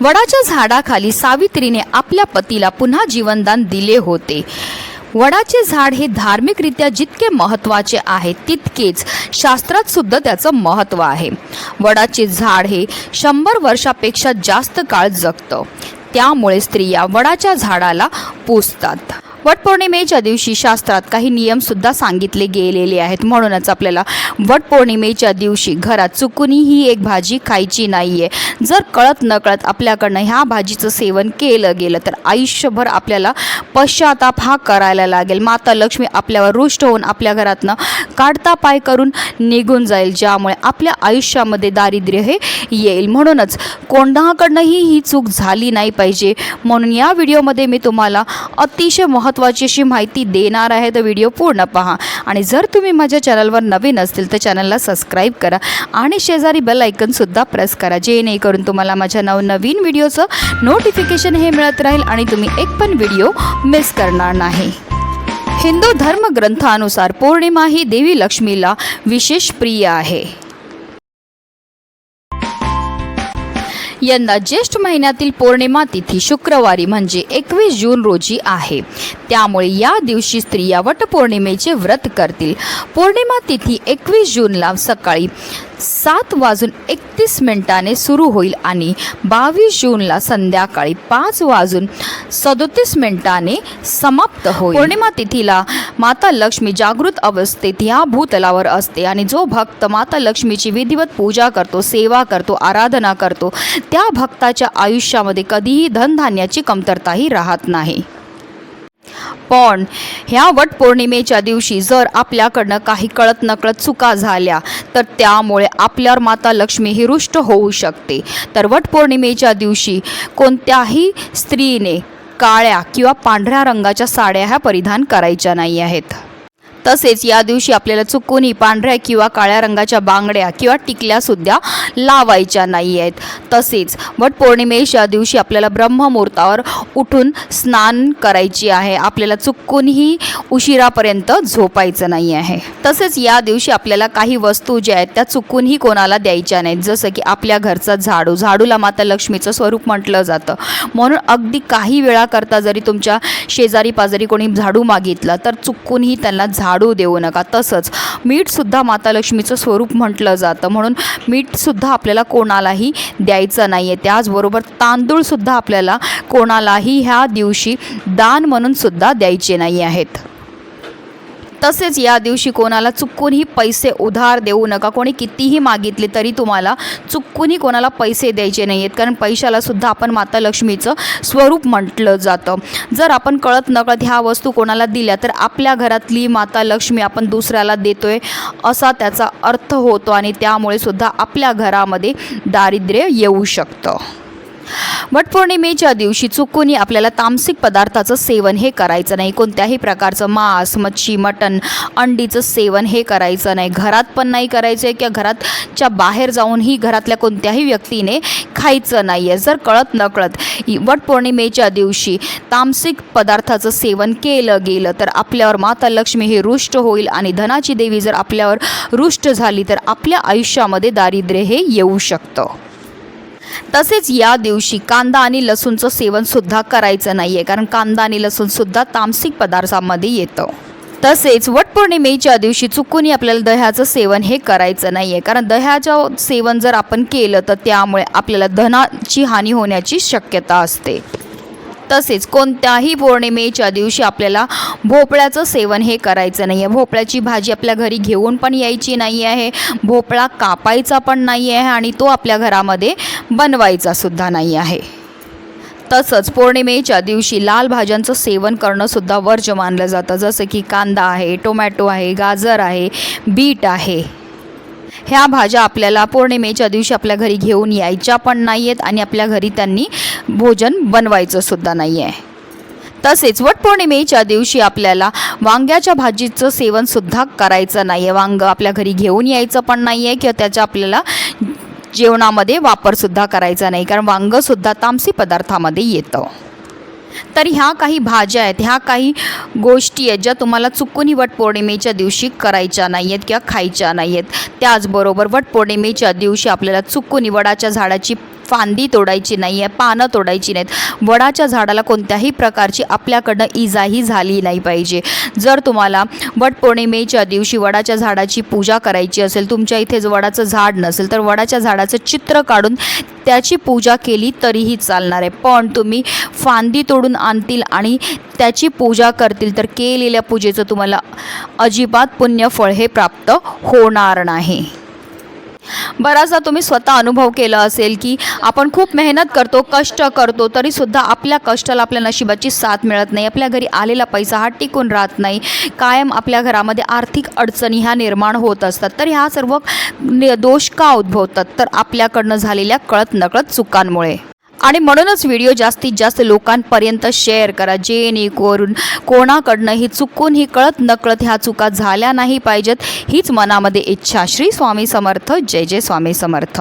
वडाच्या झाडाखाली सावित्रीने आपल्या पतीला पुन्हा जीवनदान दिले होते. वडाचे झाड हे धार्मिकरित्या जितके महत्त्वाचे आहे तितकेच शास्त्रात सुद्धा त्याचं महत्त्व आहे. वडाचे झाड हे शंभर वर्षापेक्षा जास्त काळ जगतं. त्यामुळे स्त्रिया वडाच्या झाडाला पोसतात. वटपौर्णिमेच्या दिवशी शास्त्रात काही नियमसुद्धा सांगितले गेलेले आहेत. म्हणूनच आपल्याला वटपौर्णिमेच्या दिवशी घरात चुकूनही ही एक भाजी खायची नाही आहे जर कळत नकळत आपल्याकडनं ह्या भाजीचं सेवन केलं गेलं तर आयुष्यभर आपल्याला पश्चाताप हा करायला लागेल. माता लक्ष्मी आपल्यावर रुष्ट होऊन आपल्या घरातनं काढता पाय करून निघून जाईल ज्यामुळे आपल्या आयुष्यामध्ये दारिद्र्य हे येईल. म्हणूनच कोणाकडनंही ही चूक झाली नाही पाहिजे. म्हणून या व्हिडिओमध्ये मी तुम्हाला अतिशय महत्त्वाची अशी माहिती देणार आहे. तर व्हिडिओ पूर्ण पहा. आणि जर तुम्ही माझ्या चॅनलवर नवीन असतील तर चॅनलला सबस्क्राईब करा. आणि शेजारी बेल ऐकनसुद्धा प्रेस करा. जेणेकरून तुम्हाला माझ्या नवनवीन व्हिडिओचं नोटिफिकेशन हे मिळत राहील आणि तुम्ही एक पण व्हिडिओ मिस करणार नाही. हिंदू धर्मग्रंथानुसार पौर्णिमा ही देवी लक्ष्मीला विशेष प्रिय आहे. यंदा ज्येष्ठ महिन्यातील पौर्णिमा तिथी शुक्रवारी म्हणजे एकवीस जून रोजी आहे. त्यामुळे या दिवशी स्त्रिया वटपौर्णिमेचे व्रत करतील. पौर्णिमा तिथी एकवीस जूनला सकाळी सात वाजून एकतीस मिनिटाने सुरू होईल आणि बावीस जूनला संध्याकाळी पाच वाजून सदोतीस मिनिटाने समाप्त होईल. पौर्णिमा तिथीला माता लक्ष्मी जागृत अवस्थेत ह्या भूतलावर असते आणि जो भक्त माता लक्ष्मीची विधिवत पूजा करतो सेवा करतो आराधना करतो त्या भक्ताच्या आयुष्यामध्ये कधीही धनधान्याची कमतरताही राहत नाही. पण ह्या वटपौर्णिमेच्या दिवशी जर आपल्याकडनं काही कळत नकळत चुका झाल्या तर त्यामुळे आपल्यावर माता लक्ष्मी ही रुष्ट होऊ शकते. तर वटपौर्णिमेच्या दिवशी कोणत्याही स्त्रीने काळ्या किंवा पांढऱ्या रंगाच्या साड्या ह्या परिधान करायच्या नाही आहेत. तसेच या दिवशी आपल्याला चुकूनही पांढऱ्या किंवा काळ्या रंगाच्या बांगड्या किंवा टिकल्यासुद्धा लावायच्या नाही आहेत तसेच वटपौर्णिमेच्या दिवशी आपल्याला ब्रह्ममुहूर्तावर उठून स्नान करायची आहे. आपल्याला चुकूनही उशिरापर्यंत झोपायचं नाही आहे. तसेच या दिवशी आपल्याला काही वस्तू ज्या आहेत त्या चुकूनही कोणाला द्यायच्या नाहीत. जसं की आपल्या घरचा झाडू. झाडूला माता लक्ष्मीचं स्वरूप म्हटलं जातं. म्हणून अगदी काही वेळाकरता जरी तुमच्या शेजारी पाजारी कोणी झाडू मागितलं तर चुकूनही त्यांना झाडू देऊ नका. तसंच मीठसुद्धा माता लक्ष्मीचं स्वरूप म्हटलं जातं. म्हणून मीठसुद्धा आपल्याला कोणालाही द्यायचं नाही आहे त्याचबरोबर तांदूळसुद्धा आपल्याला कोणालाही ह्या दिवशी दान म्हणूनसुद्धा द्यायचे नाही आहेत तसेच या दिवशी कोणाला चुकूनही पैसे उधार देऊ नका. कोणी कितीही मागितले तरी तुम्हाला चुकूनही कोणाला पैसे द्यायचे नाही आहेत कारण पैशाला सुद्धा आपण माता लक्ष्मीचं स्वरूप म्हटलं जातं. जर आपण कळत नकळत ह्या वस्तू कोणाला दिल्या तर आपल्या घरातली माता लक्ष्मी आपण दुसऱ्याला देतोय असा त्याचा अर्थ होतो आणि त्यामुळे सुद्धा आपल्या घरामध्ये दारिद्र्य येऊ शकतं. वटपौर्णिमेच्या दिवशी चुकूनही आपल्याला तामसिक पदार्थाचं सेवन हे करायचं नाही. कोणत्याही प्रकारचं मांस मच्छी मटण अंडीचं सेवन हे करायचं नाही. घरात पण नाही करायचं आहे किंवा घरातच्या बाहेर जाऊनही घरातल्या कोणत्याही व्यक्तीने खायचं नाही आहे जर कळत नकळत वटपौर्णिमेच्या दिवशी तामसिक पदार्थाचं सेवन केलं गेलं तर आपल्यावर माता लक्ष्मी हे रुष्ट होईल आणि धनाची देवी जर आपल्यावर रुष्ट झाली तर आपल्या आयुष्यामध्ये दारिद्र्य हे येऊ शकतं. तसेच या दिवशी कांदा आणि लसूणचं सेवनसुद्धा करायचं नाही आहे कारण कांदा आणि लसूणसुद्धा तामसिक पदार्थामध्ये येतं. तसेच वटपौर्णिमेच्या दिवशी चुकूनही आपल्याला दह्याचं सेवन हे करायचं नाही आहे कारण दह्याचं सेवन जर आपण केलं तर त्यामुळे आपल्याला धनाची हानी होण्याची शक्यता असते. तसेच कोणत्याही पौर्णिमेच्या दिवशी आपल्याला भोपळ्याचं सेवन हे करायचं नाही आहे भोपळ्याची भाजी आपल्या घरी घेऊन पण यायची नाही आहे. भोपळा कापायचा पण नाही आहे आणि तो आपल्या घरामध्ये बनवायचा सुद्धा नाही आहे. तसंच पौर्णिमेच्या दिवशी लाल भाज्यांचं सेवन करणंसुद्धा वर्ज्य मानलं जातं. जसं की कांदा आहे टोमॅटो आहे गाजर आहे बीट आहे. ह्या भाज्या आपल्याला पौर्णिमेच्या दिवशी आपल्या घरी घेऊन यायच्या पण नाही आहेत आणि आपल्या घरी त्यांनी भोजन बनवायचं सुद्धा नाही आहे तसेच वटपौर्णिमेच्या दिवशी आपल्याला वांग्याच्या भाजीचं सेवनसुद्धा करायचं नाही आहे वांगं आपल्या घरी घेऊन यायचं पण नाही आहे किंवा त्याचा आपल्याला जेवणामध्ये वापरसुद्धा करायचा नाही कारण वांगंसुद्धा तामसी पदार्थामध्ये येतं. तर ह्या काही भाज्या आहेत ह्या काही गोष्टी आहेत ज्या तुम्हाला चुकूनही वटपौर्णिमेच्या दिवशी करायच्या नाही आहेत किंवा खायच्या नाही आहेत त्याचबरोबर वटपौर्णिमेच्या दिवशी आपल्याला चुकूनही वडाच्या झाडाची फांदी तोडायची नाही आहे पानं तोडायची नाहीत. वडाच्या झाडाला कोणत्याही प्रकारची आपल्याकडनं इजाही झाली नाही पाहिजे. जर तुम्हाला वटपौर्णिमेच्या दिवशी वडाच्या झाडाची पूजा करायची असेल तुमच्या इथे वडाचं झाड नसेल तर वडाच्या झाडाचं चित्र काढून त्याची पूजा केली तरीही चालणार आहे. पण तुम्ही फांदी तोडून आणतील आणि त्याची पूजा करतील तर केलेल्या पूजेचं तुम्हाला अजिबात पुण्यफळ हे प्राप्त होणार नाही. बराचदा तुम्ही स्वतः अनुभव केला असेल की आपण खूप मेहनत करतो कष्ट करतो तरीसुद्धा आपल्या कष्टाला आपल्या नशिबाची साथ मिळत नाही. आपल्या घरी आलेला पैसा हा टिकून राहत नाही. कायम आपल्या घरामध्ये आर्थिक अडचणी ह्या निर्माण होत असतात. तर ह्या सर्व नि- दोष का उद्भवतात? तर आपल्याकडनं झालेल्या कळत नकळत चुकांमुळे. आणि म्हणूनच व्हिडिओ जास्तीत जास्त लोकांपर्यंत शेअर करा. जेणेकरून कोणाकडनं ही चुकून ही कळत नकळत ह्या चुका झाल्या नाही पाहिजेत हीच मनामध्ये इच्छा. श्री स्वामी समर्थ. जय जय स्वामी समर्थ.